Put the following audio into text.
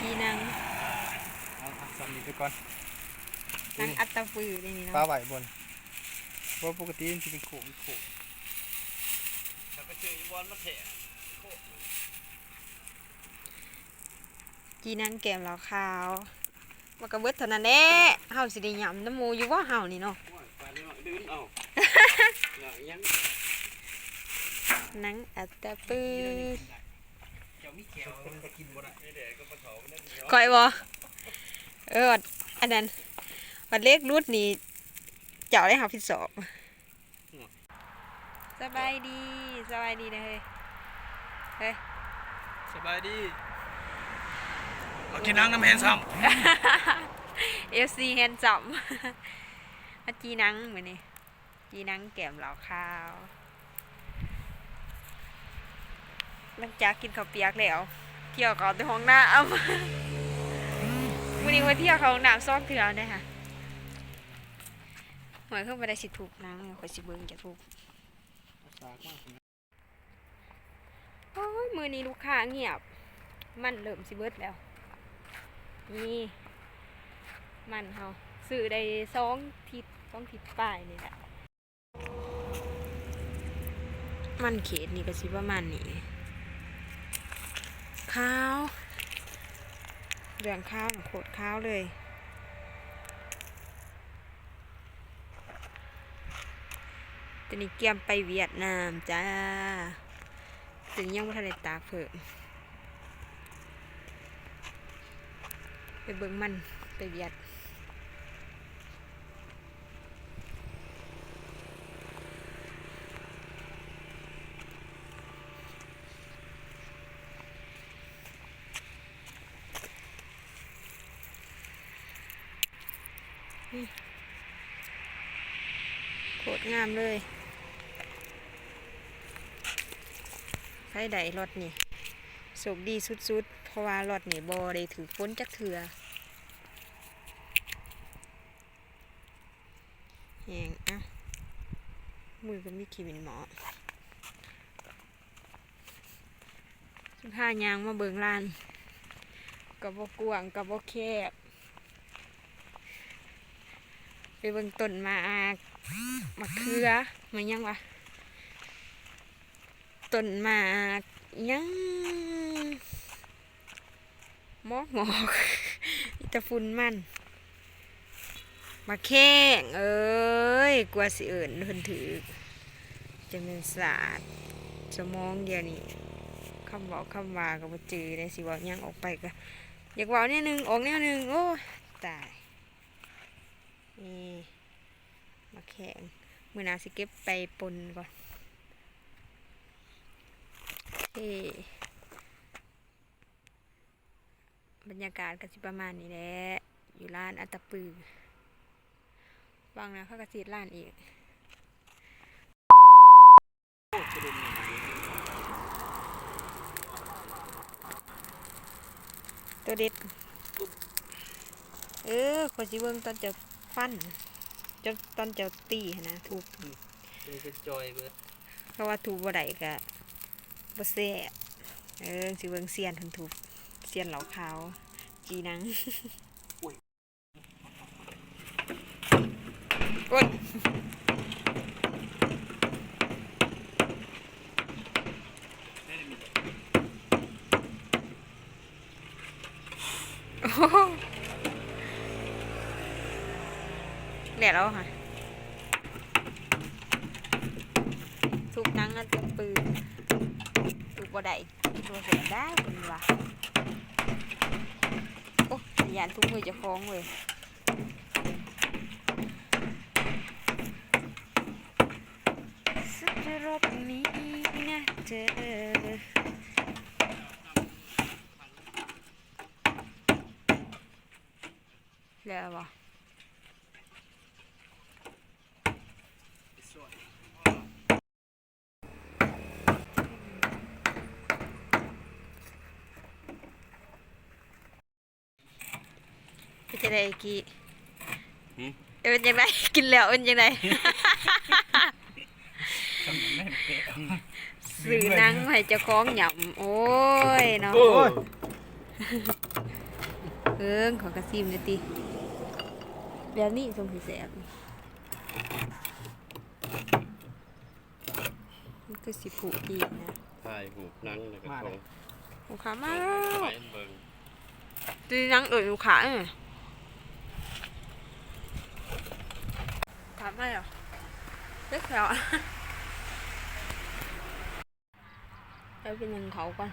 กีนังเอาเอาซ้ำนี้ไปก่อนนังอัตตปือนี่นี่ปลาเนาะไหวบนเพราะปกติมันจะเป็นโขงโขงแล้วก็ชื่ออีบอลมาเถะกีนังแก้มเหลาขาวมันก็เบิดเท่านั้นแหละเฮาสิได้ยำน้ำหมูอยู่ว่าเฮานี่เนาะ โอ้ยปลาเนาะดื้นเอาเนาะยัง นังอัตตปือเจ้ามีแก้วมันจะกินบ่ได้นี่แหละก็ปลาเถามันนั่นเนาะก้อยบ่เออวัดอันนั้นวัดเลขรุดนี่เจ้าได้หาพิดสอบสบายดีสบายดีนะเฮ้ยเฮ้ยสบายดีมากินน้ำน้ำแหนซ้เอฟซีแฮนจับมาจีนังเหมือนนี่จีนังแก้มเหลาข้าว หลังจากกินข้าวเปียกแล้ว เที่ยวก่อนไปห้องน้ำวันนี้มาเที่ยวเขาห้องน้ำซ่อกเถื่อนเลยค่ะหมายขึ้นไปได้สิถูกนังคอยสิเบิ้งจะถูกโอ้ยมือนี้ลูกค้าเงียบ มันเริ่มสิเบิดแล้ว นี่มันเฮาซื้อได้สองทิศสองทิศป้ายนี่แหละมันเขตนี่ก็สิประมาณนี้ ข้าวเรื่องข้าวน่ะโคตรข้าวเลยตอนนี้เกียมไปเวียดนามจ้าตอนนี้ยังไม่ทันได้ตากเพิ่มไปเบิ่งมันไปเวียด โคตรงามเลยไฟใดรถนี่โชคดีสุดๆ เพราะว่ารถนี่บอได้ถือฝนจักเถือแหงอะมือก็มีขีมินหมอสุดท้ายยางมาเบิงลานกับบกวางกับบแคบ ไปเบิ่งต้นมากมะเขือมันยังวะต้นมากยังหมอกหมอกอิตาฟุนมันมาแข้งเอ้ยกลัวสิเอิญเพิ่นถือจะเป็นศาสตร์สมองเดียวนี่คำบอกคำว่าก็บ่จือได้สิเว่ายังออกไปก็อยากเว่าเนี่ยหนึงออกเนี่ยหนึงโอ้ตาย นี่มาแข่งมือนาสิเก็บไปปนก่อนโอเคบรรยากาศก็สิประมาณนี้แหละอยู่ร้านอัตปือวางนะเขากระสีร้านอีกตัวเด็ด เออขอยสิเบิ่งตอนจะฟัน จนตอนจะตีหั้นนะถูกเป็นกระจอยเบิดเพราะว่าถูกบ่ได้ก็บ่แซ่บเออสิเบิ่งเซียนเพิ่นถูกเซียนเหลาขาวจีนังโอ้ยโอ้โห แหละแล้วค่ะ ถูกนังอันเป็นปืนถูกบ่ได้ตัวเสียได้คนว่าโอ้ยยานทุกมือจะคล้องเว้ยสตรอบนี้นะเธอแล้ววย เป็นจังไดกี่เอ้ยเป็นจังไดกินแล้วเป็นจังไดซ้ำแม่นเป๊ะสสื่อหนังให้เจ้าของหย่ำโอ้ยเนาะโอ้ยเอิงขอกระซิมหน่อยติแบบนี้ทรงสีแสบมัน คือสิผูดีนะถ่ายหูนังแล้วก็ของลูกค้ามาไปเบิ่งตีนังเอ่ยลูกค้าเนี่ยทำไมเหรอเล็กแล้วอะแล้วเป็นยังเขาก่อน